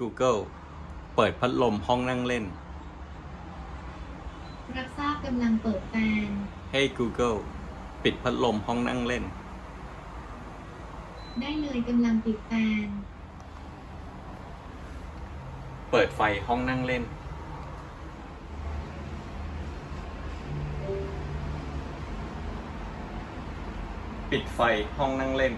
Google เปิดพัดลมห้องนั่งเล่น รับทราบกำลังเปิดแฟน Hey Google ปิดพัดลมห้องนั่งเล่น ได้เลยกำลังปิดแฟน เปิดไฟห้องนั่งเล่น ปิดไฟห้องนั่งเล่น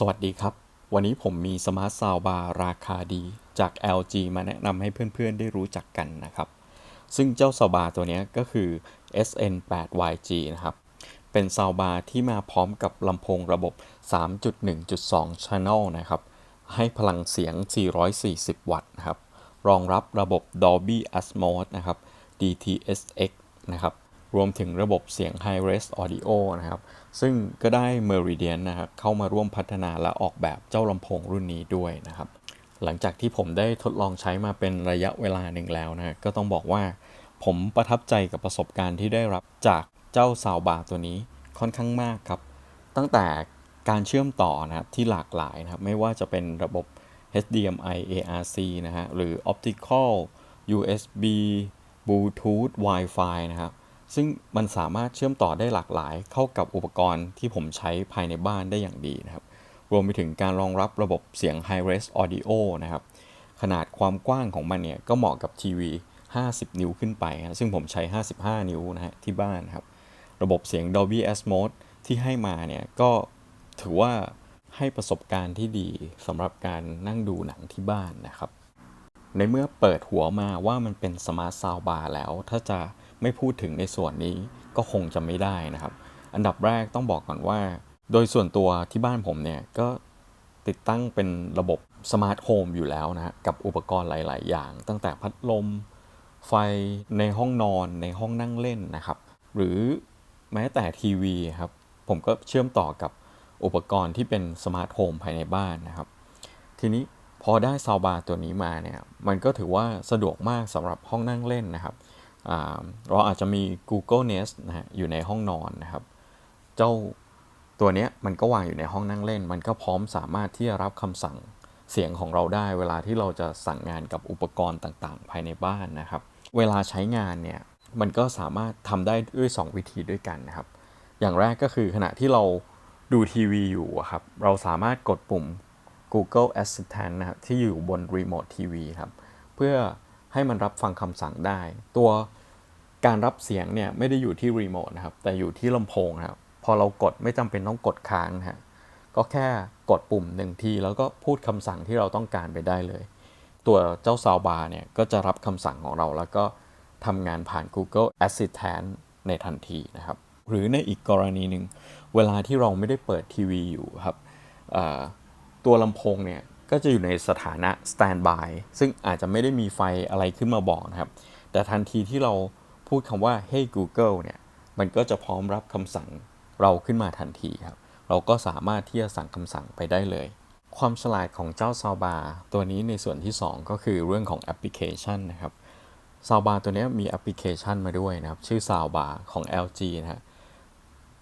สวัสดีครับ วันนี้ผมมีสมาร์ทซาวบาร์ราคาดีจาก LG มาแนะนำให้เพื่อนๆได้รู้จักกันนะครับ ซึ่งเจ้าซาวบาร์ตัวนี้ก็คือ SN8YG นะครับ เป็นซาวบาร์ที่มาพร้อมกับลำโพงระบบ 3.1.2 Channel นะครับ ให้พลังเสียง 440 วัตต์นะครับ รองรับระบบ Dolby Atmos นะครับ DTS:X นะครับ รวมถึงระบบเสียง High Res Audio นะครับ ซึ่งก็ได้ Meridian นะครับเข้ามาร่วมพัฒนาและออกแบบเจ้าลำโพงรุ่นนี้ด้วยนะครับ หลังจากที่ผมได้ทดลองใช้มาเป็นระยะเวลาหนึ่งแล้วนะก็ต้องบอกว่า ผมประทับใจกับประสบการณ์ที่ได้รับจากเจ้าซาวบาร์ตัวนี้ค่อนข้างมากครับ ตั้งแต่การเชื่อมต่อนะครับที่หลากหลายนะครับไม่ว่าจะเป็นระบบ HDMI ARC นะฮะหรือ Optical USB Bluetooth Wi-Fi นะครับ ซึ่งมันสามารถเชื่อมต่อได้หลากหลายเข้ากับอุปกรณ์ที่ผมใช้ภายในบ้านได้อย่างดีนะครับ รวมไปถึงการรองรับระบบเสียง High Res Audio นะครับ ขนาดความกว้างของมันเนี่ยก็เหมาะกับทีวี 50 นิ้วขึ้นไปนะซึ่งผมใช้ 55 นิ้วนะฮะที่บ้านครับ ระบบเสียง Dolby Atmos ที่ให้มาเนี่ยก็ถือว่าให้ประสบการณ์ที่ดีสำหรับการนั่งดูหนังที่บ้านนะครับ ในเมื่อเปิดหัวมาว่ามันเป็นสมาร์ทซาวบาร์แล้ว ถ้าจะ ไม่พูดถึงในส่วนนี้ก็คงจะไม่ได้นะครับ อันดับแรกต้องบอกก่อนว่า โดยส่วนตัวที่บ้านผมเนี่ยก็ติดตั้งเป็นระบบสมาร์ทโฮมอยู่แล้วนะกับอุปกรณ์หลาย ๆ อย่าง ตั้งแต่พัดลม ไฟในห้องนอนในห้องนั่งเล่นนะครับ หรือแม้แต่ทีวีครับ ผมก็เชื่อมต่อกับอุปกรณ์ที่เป็นสมาร์ทโฮมภายในบ้านนะครับ ทีนี้พอได้ซาวบาร์ตัวนี้มาเนี่ย มันก็ถือว่าสะดวกมากสำหรับห้องนั่งเล่นนะครับ เราอาจจะมี Google Nest นะฮะอยู่ในห้องนอนนะครับ เจ้าตัวเนี้ยมันก็วางอยู่ในห้องนั่งเล่น มันก็พร้อมสามารถที่จะรับคำสั่งเสียงของเราได้ เวลาที่เราจะสั่งงานกับอุปกรณ์ต่างๆ ภายในบ้านนะครับ เวลาใช้งานเนี่ยมันก็สามารถทำได้ด้วย 2 วิธีด้วยกันนะครับ อย่างแรกก็คือขณะที่เราดูทีวีอยู่ครับ เราสามารถกดปุ่ม Google Assistant นะครับที่อยู่บน Remote TV ครับ เพื่อ ให้มันรับฟังคำสั่งได้ ตัวการรับเสียงเนี่ยไม่ได้อยู่ที่รีโมทนะครับ แต่อยู่ที่ลำโพงครับพอเรากดไม่จำเป็นต้องกดค้างนะฮะก็แค่กดปุ่มหนึ่งที แล้วก็พูดคำสั่งที่เราต้องการไปได้เลย ตัวเจ้าซาวบาร์เนี่ยก็จะรับคำสั่งของเรา แล้วก็ทำงานผ่าน Google Assistant ในทันทีนะครับ หรือในอีกกรณีหนึ่ง เวลาที่เราไม่ได้เปิดทีวีอยู่ครับตัวลำโพงเนี่ย ก็จะอยู่ในสถานะ standby ซึ่งอาจจะไม่ได้มีไฟอะไรขึ้นมาบอกนะครับ แต่ทันทีที่เราพูดคำว่า hey Google เนี่ยมันก็จะพร้อมรับคำสั่งเราขึ้นมาทันทีครับ เราก็สามารถที่จะสั่งคำสั่งไปได้เลย ความฉลาดของเจ้าซาวบาตัวนี้ในส่วนที่ 2 ก็คือเรื่องของแอปพลิเคชันนะครับซาวบาตัวนี้มีแอปพลิเคชันมาด้วยนะครับ ชื่อซาวบาของ LG นะฮะ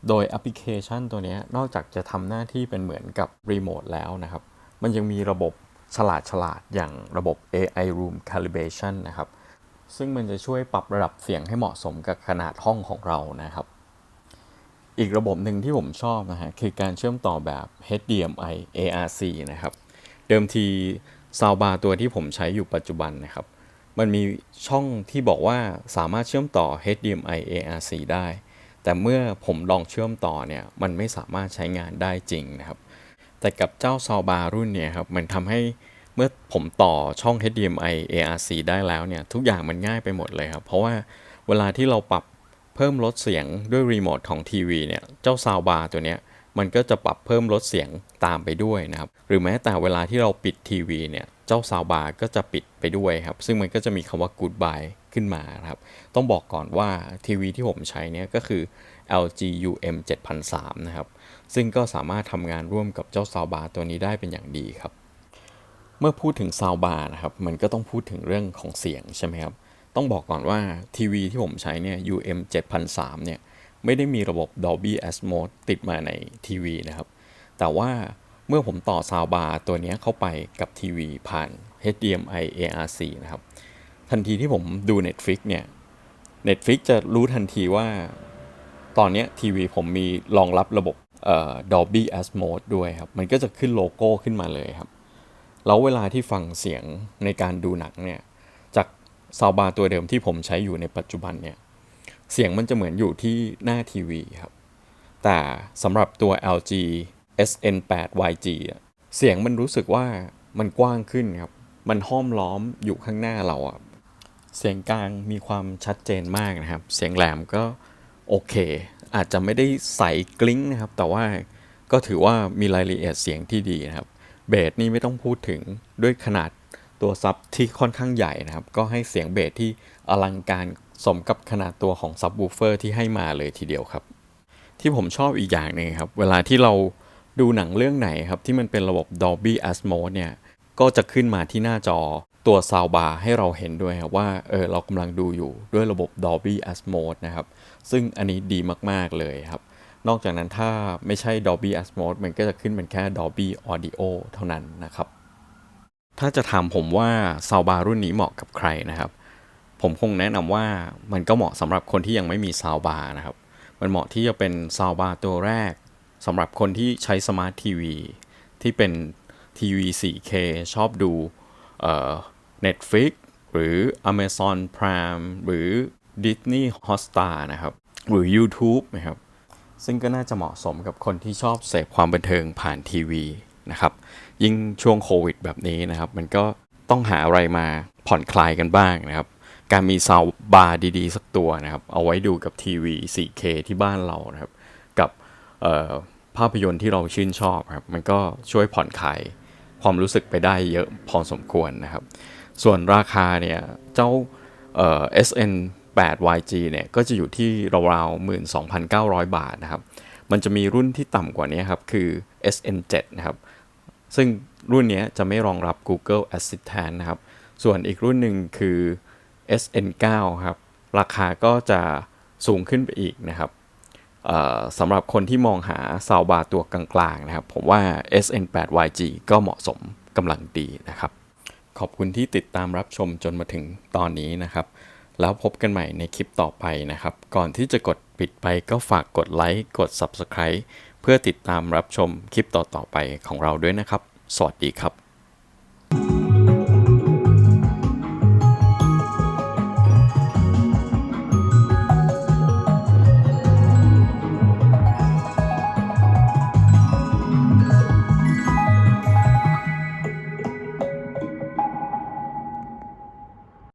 โดยแอปพลิเคชันตัวนี้นอกจากจะทำหน้าที่เป็นเหมือนกับรีโมทแล้วนะครับ มันยังมีระบบฉลาดฉลาดๆอย่างระบบ AI Room Calibration นะครับ ซึ่งมันจะช่วยปรับระดับเสียงให้เหมาะสมกับขนาดห้องของเรานะครับ อีกระบบหนึ่งที่ผมชอบนะฮะคือการเชื่อมต่อแบบ HDMI ARC นะครับ เดิมทีซาวบาร์ตัวที่ผมใช้อยู่ปัจจุบันนะครับ มันมีช่องที่บอกว่าสามารถเชื่อมต่อ HDMI ARC ได้ แต่เมื่อผมลองเชื่อมต่อเนี่ย มันไม่สามารถใช้งานได้จริงนะครับ แต่กับเจ้าซาวบารุ่นเนี่ยครับมันทำให้เมื่อผมต่อช่อง HDMI ARC ได้แล้วเนี่ยทุกอย่างมันง่ายไปหมดเลยครับ เพราะว่าเวลาที่เราปรับเพิ่มลดเสียงด้วยรีโมทของทีวีเนี่ยเจ้าซาวบาร์ตัวเนี้ยมันก็จะปรับเพิ่มลดเสียงตามไปด้วยนะครับ หรือแม้แต่เวลาที่เราปิดทีวีเนี่ย เจ้าซาวบาร์ก็จะปิดไปด้วยครับ ซึ่งมันก็จะมีคำว่า goodbye ขึ้นมาครับ ต้องบอกก่อนว่าทีวีที่ผมใช้เนี่ยก็คือ LG UM 7003นะครับ ซึ่งก็สามารถทำงานร่วมกับเจ้าซาวบาร์ตัวนี้ได้เป็นอย่างดีครับ เมื่อพูดถึงซาวบาร์นะครับ มันก็ต้องพูดถึงเรื่องของเสียงใช่ไหมครับ ต้องบอกก่อนว่าทีวีที่ผมใช้เนี่ย UM 7003เนี่ยไม่ได้มีระบบ Dolby Atmos ติดมาในทีวีนะครับ แต่ว่าเมื่อผมต่อซาวบาร์ตัวนี้เข้าไปกับทีวีผ่าน HDMI ARC นะครับ ทันทีที่ผมดู Netflix เนี่ย Netflix จะรู้ทันทีว่าตอนนี้ทีวีผมมีรองรับระบบเอ่อ Dolby Atmos ด้วยครับ มันก็จะขึ้นโลโก้ขึ้นมาเลยครับ แล้วเวลาที่ฟังเสียงในการดูหนังเนี่ย จากซาวบาร์ตัวเดิมที่ผมใช้อยู่ในปัจจุบันเนี่ย เสียงมันจะเหมือนอยู่ที่หน้าทีวีครับ แต่สำหรับตัว LG SN8 YG เสียงมันรู้สึกว่ามันกว้างขึ้นครับ มันห้อมล้อมอยู่ข้างหน้าเราอะ เสียงกลางมีความชัดเจนมากนะครับ เสียงแหลมก็โอเค อาจจะไม่ได้ใสกลิ้งนะครับ แต่ว่าก็ถือว่ามีรายละเอียดเสียงที่ดีนะครับ เบสนี่ไม่ต้องพูดถึงด้วยขนาดตัวซับที่ค่อนข้างใหญ่นะครับ ก็ให้เสียงเบสที่อลังการสมกับขนาดตัวของซับวูเฟอร์ที่ให้มาเลยทีเดียวครับ ที่ผมชอบอีกอย่างหนึ่งครับ เวลาที่เราดูหนังเรื่องไหนครับ ที่มันเป็นระบบ Dolby Atmos เนี่ย ก็จะขึ้นมาที่หน้าจอ ตัวซาวบาร์ให้เราเห็นด้วยครับว่าเออเรากำลังดูอยู่ด้วยระบบ Dolby Atmos นะครับ ซึ่งอันนี้ดีมาก ๆ เลยครับ นอกจากนั้นถ้าไม่ใช่ Dolby Atmos มันก็จะขึ้นเป็นแค่ Dolby Audio เท่านั้นนะครับ ถ้าจะถามผมว่าซาวบาร์รุ่นนี้เหมาะกับใครนะครับ ผมคงแนะนำว่ามันก็เหมาะสำหรับคนที่ยังไม่มีซาวบาร์นะครับ มันเหมาะที่จะเป็นซาวบาร์ตัวแรกสำหรับคนที่ใช้สมาร์ททีวีที่เป็นทีวี 4K ชอบดูเอ่อ Netflix หรือ Amazon Prime หรือ Disney Hotstar นะครับ หรือ YouTube นะครับ ซึ่งก็น่าจะเหมาะสมกับคนที่ชอบเสพความบันเทิงผ่านทีวีนะครับ ยิ่งช่วงโควิดแบบนี้นะครับ มันก็ต้องหาอะไรมาผ่อนคลายกันบ้างนะครับ การมีซาวบาร์ดีๆ สักตัวนะครับ เอาไว้ดูกับทีวี 4K ที่บ้านเรานะครับ กับภาพยนตร์ที่เราชื่นชอบครับ มันก็ช่วยผ่อนคลายความรู้สึกไปได้เยอะพอสมควรนะครับ ส่วนราคาเนี่ยเจ้าเอ่อ SN 8 YG เนี่ยก็จะอยู่ที่ราวๆ12,900 บาทนะครับ มันจะมีรุ่นที่ต่ำกว่านี้ครับ คือ SN 7นะครับ ซึ่งรุ่นนี้จะไม่รองรับ Google Assistant นะครับ ส่วนอีกรุ่นหนึ่งคือ SN9 ครับ ราคาก็จะสูงขึ้นไปอีกนะครับสำหรับคนที่มองหาซาวบาร์ตัวกลางๆนะครับ ผมว่า SN8YG ก็เหมาะสมกำลังดีนะครับ ขอบคุณที่ติดตามรับชมจนมาถึงตอนนี้นะครับ แล้วพบกันใหม่ในคลิปต่อไปนะครับ ก่อนที่จะกดปิดไปก็ฝากกดไลค์กด Subscribe เพื่อติดตามรับชมคลิปต่อๆไปของเราด้วยนะครับ สวัสดีครับ